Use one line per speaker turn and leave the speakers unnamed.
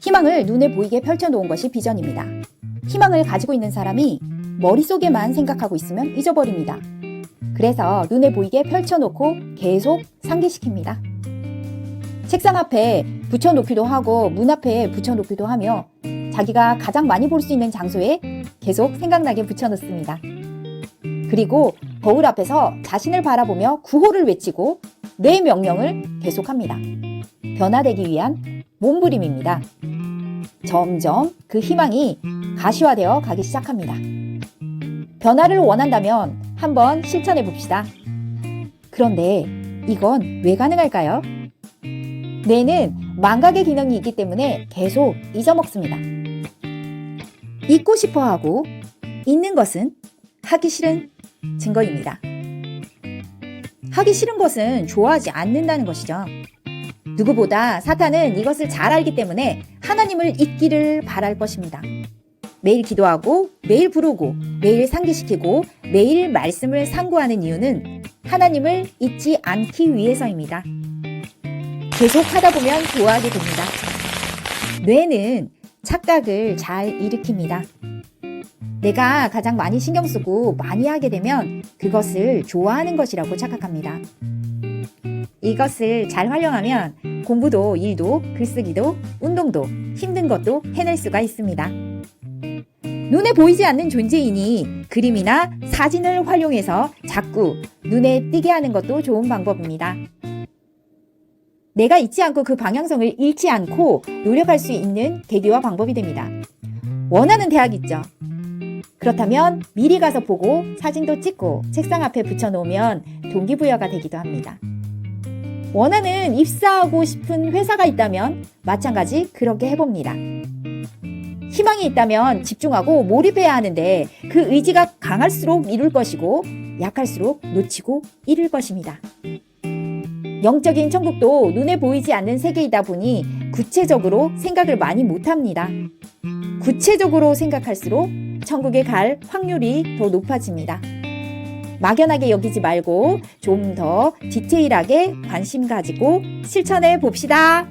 희망을 눈에 보이게 펼쳐놓은 것이 비전입니다. 희망을 가지고 있는 사람이 머릿속에만 생각하고 있으면 잊어버립니다. 그래서 눈에 보이게 펼쳐놓고 계속 상기시킵니다. 책상 앞에 붙여놓기도 하고 문 앞에 붙여놓기도 하며 자기가 가장 많이 볼 수 있는 장소에 계속 생각나게 붙여놓습니다. 그리고 거울 앞에서 자신을 바라보며 구호를 외치고 내 명령을 계속합니다. 변화되기 위한 몸부림입니다. 점점 그 희망이 가시화되어 가기 시작합니다. 변화를 원한다면 한번 실천해 봅시다. 그런데 이건 왜 가능할까요? 뇌는 망각의 기능이 있기 때문에 계속 잊어먹습니다. 잊고 싶어 하고 잊는 것은 하기 싫은 증거입니다. 하기 싫은 것은 좋아하지 않는다는 것이죠. 누구보다 사탄은 이것을 잘 알기 때문에 하나님을 잊기를 바랄 것입니다. 매일 기도하고 매일 부르고 매일 상기시키고 매일 말씀을 상고하는 이유는 하나님을 잊지 않기 위해서입니다. 계속 하다 보면 좋아하게 됩니다. 뇌는 착각을 잘 일으킵니다. 내가 가장 많이 신경 쓰고 많이 하게 되면 그것을 좋아하는 것이라고 착각합니다. 이것을 잘 활용하면 공부도 일도 글쓰기도 운동도 힘든 것도 해낼 수가 있습니다. 눈에 보이지 않는 존재이니 그림이나 사진을 활용해서 자꾸 눈에 띄게 하는 것도 좋은 방법입니다. 내가 잊지 않고 그 방향성을 잃지 않고 노력할 수 있는 계기와 방법이 됩니다. 원하는 대학 있죠? 그렇다면 미리 가서 보고 사진도 찍고 책상 앞에 붙여놓으면 동기부여가 되기도 합니다. 원하는 입사하고 싶은 회사가 있다면 마찬가지 그렇게 해봅니다. 희망이 있다면 집중하고 몰입해야 하는데 그 의지가 강할수록 이룰 것이고 약할수록 놓치고 잃을 것입니다. 영적인 천국도 눈에 보이지 않는 세계이다 보니 구체적으로 생각을 많이 못합니다. 구체적으로 생각할수록 천국에 갈 확률이 더 높아집니다. 막연하게 여기지 말고 좀 더 디테일하게 관심 가지고 실천해 봅시다.